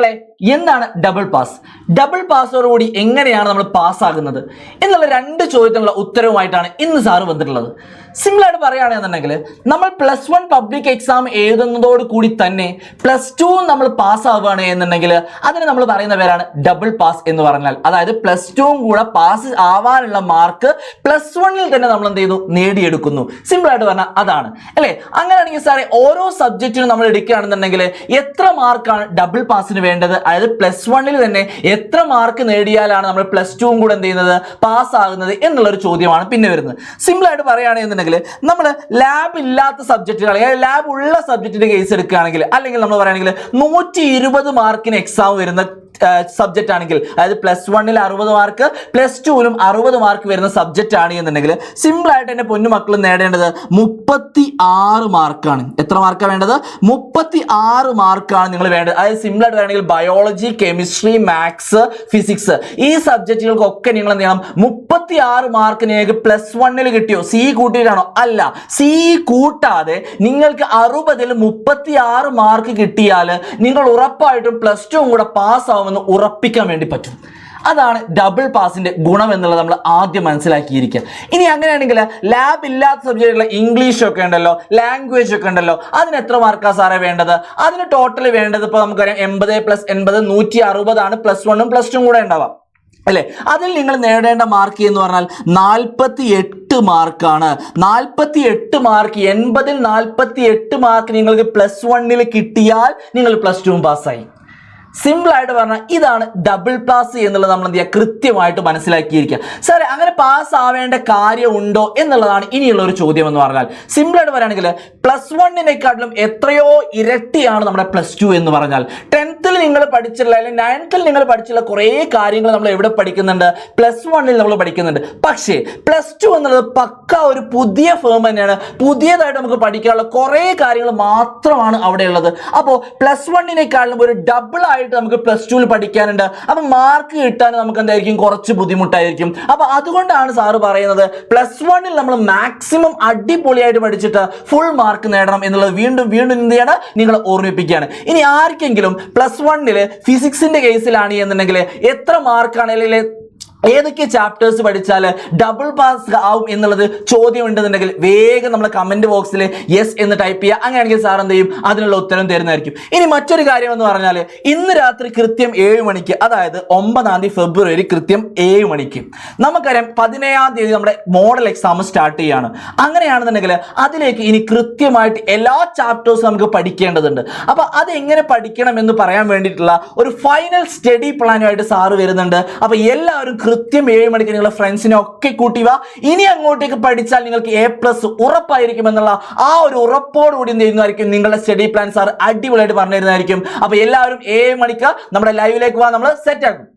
മക്കളെ എന്താണ് double pass double പാസോടുകൂടി എങ്ങനെയാണ് നമ്മൾ പാസ്സാകുന്നത് എന്നുള്ള രണ്ട് ചോദ്യത്തിനുള്ള ഉത്തരവുമായിട്ടാണ് ഇന്ന് സാറ് വന്നിട്ടുള്ളത്. സിമ്പിൾ ആയിട്ട് പറയുകയാണെന്നുണ്ടെങ്കിൽ നമ്മൾ പ്ലസ് വൺ പബ്ലിക് എക്സാം എഴുതുന്നതോട് കൂടി തന്നെ പ്ലസ് ടു നമ്മൾ പാസ് ആവുകയാണ് എന്നുണ്ടെങ്കിൽ അതിന് നമ്മൾ പറയുന്ന പേരാണ് ഡബിൾ പാസ് എന്ന് പറഞ്ഞാൽ. അതായത് പ്ലസ് ടുവും കൂടെ പാസ് ആവാനുള്ള മാർക്ക് പ്ലസ് വണ്ണിൽ തന്നെ നമ്മൾ എന്ത് ചെയ്തു? നേടിയെടുക്കുന്നു. സിമ്പിൾ ആയിട്ട് പറഞ്ഞാൽ അതാണ്. അല്ലേ? അങ്ങനെയാണെങ്കിൽ സാറേ ഓരോ സബ്ജക്റ്റിനും നമ്മൾ എടുക്കുകയാണെന്നുണ്ടെങ്കിൽ എത്ര മാർക്കാണ് ഡബിൾ പാസിന് വേണ്ടത് അതായത് പ്ലസ് വണ്ണിൽ തന്നെ എത്ര മാർക്ക് നേടിയാലാണ് നമ്മൾ പ്ലസ് ടുവും കൂടെ എന്ത് ചെയ്യുന്നത്? പാസ് ആകുന്നത് എന്നുള്ള ഒരു ചോദ്യമാണ് പിന്നെ വരുന്നത്. സിമ്പിൾ ആയിട്ട് പറയുകയാണെന്നുണ്ടെങ്കിൽ നമ്മൾ ലാബ് ഇല്ലാത്ത സബ്ജക്റ്റുകൾ അല്ലെങ്കിൽ ലാബ് ഉള്ള സബ്ജക്റ്റിന്റെ കേസ് എടുക്കുകയാണെങ്കിൽ അല്ലെങ്കിൽ നമ്മൾ പറയുകയാണെങ്കിൽ നൂറ്റി ഇരുപത് മാർക്കിന് എക്സാം വരുന്ന സബ്ജക്റ്റ് ആണെങ്കിൽ അതായത് പ്ലസ് വണ്ണിൽ അറുപത് മാർക്ക് പ്ലസ് ടുവിലും അറുപത് മാർക്ക് വരുന്ന സബ്ജക്റ്റ് ആണ് എന്നുണ്ടെങ്കിൽ സിമ്പിൾ ആയിട്ട് എന്റെ പൊന്നു മക്കൾ നേടേണ്ടത് മുപ്പത്തി ആറ് മാർക്കാണ് എത്ര മാർക്കാണ് വേണ്ടത്? മുപ്പത്തി ആറ് മാർക്കാണ് നിങ്ങൾ വേണ്ടത്. അതായത് സിമ്പിൾ ആയിട്ട് ബയോളജി കെമിസ്ട്രി മാത്സ് ഫിസിക്സ് ഈ സബ്ജക്റ്റുകൾക്കൊക്കെ നിങ്ങൾ എന്ത് ചെയ്യണം? മുപ്പത്തി ആറ് മാർക്ക് നിങ്ങൾക്ക് പ്ലസ് വണ്ണിൽ കിട്ടിയോ? സി കൂട്ടിയിട്ടാണോ? അല്ല. സി കൂട്ടാതെ നിങ്ങൾക്ക് അറുപതിൽ മുപ്പത്തി ആറ് മാർക്ക് കിട്ടിയാൽ നിങ്ങൾ ഉറപ്പായിട്ടും പ്ലസ് ടു കൂടെ പാസ് ആവുമെന്ന് ഉറപ്പിക്കാൻ വേണ്ടി പറ്റും. അതാണ് ഡബിൾ പാസിന്റെ ഗുണം എന്നുള്ളത് നമ്മൾ ആദ്യം മനസ്സിലാക്കിയിരിക്കുക. ഇനി അങ്ങനെയാണെങ്കിൽ ലാബ് ഇല്ലാത്ത സബ്ജക്റ്റുകൾ ഇംഗ്ലീഷ് ഒക്കെ ഉണ്ടല്ലോ ലാംഗ്വേജ് ഒക്കെ ഉണ്ടല്ലോ അതിന് എത്ര മാർക്കാണ് സാറേ വേണ്ടത്? അതിന് ടോട്ടൽ വേണ്ടത് ഇപ്പോൾ നമുക്കറിയാം എൺപത് പ്ലസ് എൺപത് നൂറ്റി അറുപതാണ് പ്ലസ് വണ്ണും പ്ലസ് ടും കൂടെ ഉണ്ടാവാം. അല്ലേ? അതിൽ നിങ്ങൾ നേടേണ്ട മാർക്ക് എന്ന് പറഞ്ഞാൽ നാൽപ്പത്തി എട്ട് മാർക്കാണ് നാൽപ്പത്തി എട്ട് മാർക്ക് എൺപതിൽ നാൽപ്പത്തി എട്ട് മാർക്ക് നിങ്ങൾക്ക് പ്ലസ് വണ്ണിൽ കിട്ടിയാൽ നിങ്ങൾ പ്ലസ് ടുവും പാസ്സായി സിമ്പിൾ ആയിട്ട് പറഞ്ഞാൽ ഇതാണ് ഡബിൾ പാസ് എന്നുള്ളത് നമ്മൾ എന്ത് ചെയ്യുക? കൃത്യമായിട്ട് മനസ്സിലാക്കിയിരിക്കുക. സാറേ അങ്ങനെ പാസ് ആവേണ്ട കാര്യമുണ്ടോ എന്നുള്ളതാണ് ഇനിയുള്ള ഒരു ചോദ്യം എന്ന് പറഞ്ഞാൽ. സിമ്പിൾ ആയിട്ട് പറയുകയാണെങ്കിൽ പ്ലസ് വണ്ണിനെക്കാട്ടിലും എത്രയോ ഇരട്ടിയാണ് നമ്മുടെ പ്ലസ് ടു എന്ന് പറഞ്ഞാൽ. ടെൻത്തിൽ നിങ്ങൾ പഠിച്ചിട്ടുള്ള അല്ലെങ്കിൽ നയൻത്തിൽ നിങ്ങൾ പഠിച്ചിട്ടുള്ള കുറേ കാര്യങ്ങൾ നമ്മൾ എവിടെ പഠിക്കുന്നുണ്ട്? പ്ലസ് വണ്ണിൽ നമ്മൾ പഠിക്കുന്നുണ്ട്. പക്ഷേ പ്ലസ് ടു എന്നുള്ളത് പക്ക ഒരു പുതിയ ഫേം തന്നെയാണ്. പുതിയതായിട്ട് നമുക്ക് പഠിക്കാനുള്ള കുറേ കാര്യങ്ങൾ മാത്രമാണ് അവിടെ ഉള്ളത് അപ്പോൾ പ്ലസ് വണ്ണിനെക്കാളും ഒരു ഡബിൾ ആയിട്ട് നമുക്ക് പ്ലസ് ടുവിൽ പഠിക്കാനുണ്ട്. അപ്പം മാർക്ക് കിട്ടാൻ നമുക്ക് എന്തായിരിക്കും? കുറച്ച് ബുദ്ധിമുട്ടായിരിക്കും. അപ്പോൾ അതുകൊണ്ടാണ് സാറ് പറയുന്നത് പ്ലസ് വണ്ണിൽ നമ്മൾ മാക്സിമം അടിപൊളിയായിട്ട് പഠിച്ചിട്ട് ഫുൾ മാർക്ക് നേടണം എന്നുള്ളത് വീണ്ടും വീണ്ടും എന്ത് ചെയ്യണം? നിങ്ങൾ ഓർമ്മിപ്പിക്കുകയാണ്. ഇനി ആർക്കെങ്കിലും പ്ലസ് വണ്ണിൽ ഫിസിക്സിന്റെ കേസിലാണ് എന്നുണ്ടെങ്കിൽ എത്ര മാർക്കാണ് അല്ലെങ്കിൽ ഏതൊക്കെ ചാപ്റ്റേഴ്സ് പഠിച്ചാൽ ഡബിൾ പാസ് ആവും എന്നുള്ളത് ചോദ്യം ഉണ്ടെന്നുണ്ടെങ്കിൽ വേഗം നമ്മൾ കമന്റ് ബോക്സിൽ യെസ് എന്ന് ടൈപ്പ് ചെയ്യുക. അങ്ങനെയാണെങ്കിൽ സാർ എന്ത് ചെയ്യും? അതിനുള്ള ഉത്തരം തരുന്നതായിരിക്കും. ഇനി മറ്റൊരു കാര്യം എന്ന് പറഞ്ഞാൽ ഇന്ന് രാത്രി കൃത്യം ഏഴ് മണിക്ക് അതായത് ഒമ്പതാം തീയതി ഫെബ്രുവരി കൃത്യം ഏഴ് മണിക്ക്. നമുക്കറിയാം പതിനേഴാം തീയതി നമ്മുടെ മോഡൽ എക്സാം സ്റ്റാർട്ട് ചെയ്യുകയാണ് അങ്ങനെയാണെന്നുണ്ടെങ്കിൽ അതിലേക്ക് ഇനി കൃത്യമായിട്ട് എല്ലാ ചാപ്റ്റേഴ്സും നമുക്ക് പഠിക്കേണ്ടതുണ്ട്. അപ്പോൾ അത് എങ്ങനെ പഠിക്കണം എന്ന് പറയാൻ വേണ്ടിയിട്ടുള്ള ഒരു ഫൈനൽ സ്റ്റഡി പ്ലാനുമായിട്ട് സാറ് വരുന്നുണ്ട്. അപ്പോൾ എല്ലാവരും കൃത്യം ഏഴ് മണിക്ക് നിങ്ങളുടെ ഫ്രണ്ട്സിനെ ഒക്കെ കൂട്ടി വാ. ഇനി അങ്ങോട്ടേക്ക് പഠിച്ചാൽ നിങ്ങൾക്ക് എ പ്ലസ് ഉറപ്പായിരിക്കും എന്നുള്ള ആ ഒരു ഉറപ്പോടുകൂടി എന്ത് ചെയ്യുന്നതായിരിക്കും? നിങ്ങളുടെ സ്റ്റഡി പ്ലാൻ സാർ അടിപൊളിയായിട്ട് പറഞ്ഞു അപ്പൊ എല്ലാവരും ഏഴ് മണിക്ക് നമ്മുടെ ലൈവിലേക്ക് പോകാൻ നമ്മൾ സെറ്റ് ആക്കും.